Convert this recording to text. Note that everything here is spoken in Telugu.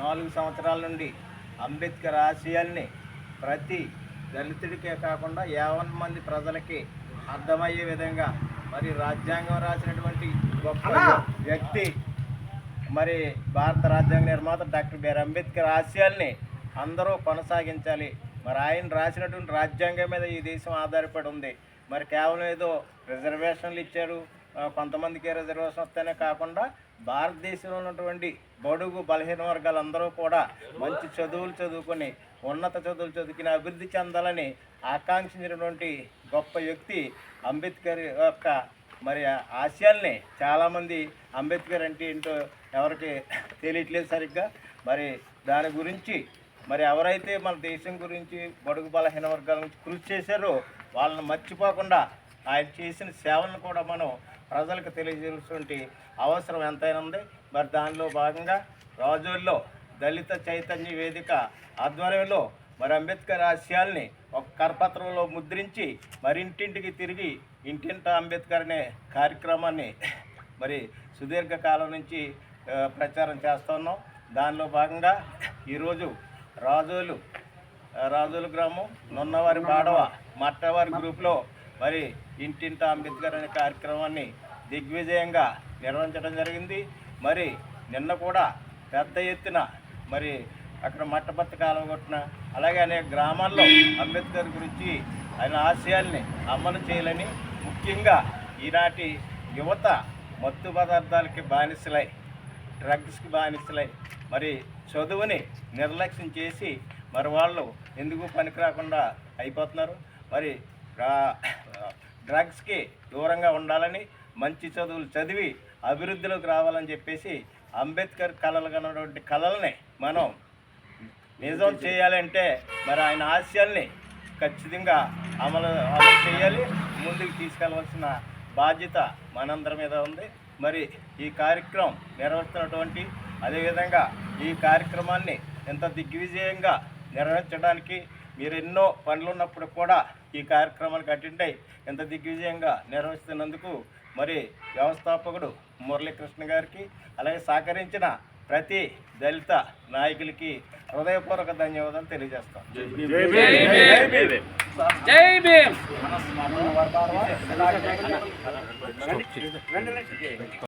నాలుగు సంవత్సరాల నుండి అంబేద్కర్ ఆశయాల్ని ప్రతి దళితుడికే కాకుండా యావన్ మంది ప్రజలకి అర్థమయ్యే విధంగా మరి రాజ్యాంగం రాసినటువంటి గొప్ప వ్యక్తి మరి భారత రాజ్యాంగ నిర్మాత డాక్టర్ బిఆర్ అంబేద్కర్ ఆశయాల్ని అందరూ కొనసాగించాలి. మరి ఆయన రాసినటువంటి రాజ్యాంగం మీద ఈ దేశం ఆధారపడి ఉంది. మరి కేవలం ఏదో రిజర్వేషన్లు ఇచ్చారు కొంతమందికి రిజర్వేషన్ వస్తేనే కాకుండా భారతదేశంలో ఉన్నటువంటి బడుగు బలహీన వర్గాలందరూ కూడా మంచి చదువులు చదువుకొని ఉన్నత చదువులు చదువుకుని అభివృద్ధి చెందాలని ఆకాంక్షించినటువంటి గొప్ప వ్యక్తి అంబేద్కర్ యొక్క మరి ఆశయాల్ని చాలామంది అంబేద్కర్ అంటే ఏంటో ఎవరికి తెలియట్లేదు సరిగ్గా. మరి దాని గురించి మరి ఎవరైతే మన దేశం గురించి బడుగు బలహీన వర్గాల గురించి కృషి చేశారో వాళ్ళని మర్చిపోకుండా ఆయన చేసిన సేవలను కూడా మనం ప్రజలకు తెలియజేయాల్సినటువంటి అవసరం ఎంతైనా ఉంది. మరి దానిలో భాగంగా రాజుల్లో దళిత చైతన్య వేదిక ఆధ్వర్యంలో మరి అంబేద్కర్ ఆశయాల్ని ఒక కరపత్రంలో ముద్రించి మరి ఇంటింటికి తిరిగి ఇంటింట అంబేద్కర్ అనే కార్యక్రమాన్ని మరి సుదీర్ఘకాలం నుంచి ప్రచారం చేస్తున్నాం దానిలో భాగంగా ఈరోజు రాజోలు రాజోలు గ్రామం నున్నవారి పాడవ మట్టవారి గ్రూప్లో మరి ఇంటింట అంబేద్కర్ అనే కార్యక్రమాన్ని దిగ్విజయంగా నిర్వహించడం జరిగింది. మరి నిన్న కూడా పెద్ద ఎత్తున మరి అక్కడ మట్టపత్తి కాలం కొట్టిన అలాగే అనేక గ్రామాల్లో అంబేద్కర్ గురించి ఆయన ఆశయాల్ని అమలు చేయాలని ముఖ్యంగా ఈనాటి యువత మత్తు పదార్థాలకి బానిసలై డ్రగ్స్కి బానిసలై మరి చదువుని నిర్లక్ష్యం చేసి మరి వాళ్ళు ఎందుకు పనికి రాకుండా అయిపోతున్నారు? మరి డ్రగ్స్కి దూరంగా ఉండాలని మంచి చదువులు చదివి అభివృద్ధిలోకి రావాలని చెప్పేసి అంబేద్కర్ కళలు కన్నటువంటి కళల్ని మనం నిజం చేయాలంటే మరి ఆయన ఆశయాల్ని ఖచ్చితంగా అమలు అమలు చేయాలి. ముందుకు తీసుకెళ్ళవలసిన బాధ్యత మనందరి మీద ఉంది. మరి ఈ కార్యక్రమం నిర్వహిస్తున్నటువంటి అదేవిధంగా ఈ కార్యక్రమాన్ని ఎంత దిగ్విజయంగా నిర్వహించడానికి మీరు ఎన్నో పనులు ఉన్నప్పుడు కూడా ఈ కార్యక్రమానికి అటెండ్ అయ్యి ఎంత దిగ్విజయంగా నిర్వహిస్తున్నందుకు మరి వ్యవస్థాపకుడు మురళీకృష్ణ గారికి అలాగే సహకరించిన ప్రతి దళిత నాయకులకి హృదయపూర్వక ధన్యవాదాలు తెలియజేస్తాం. జై భీమ్.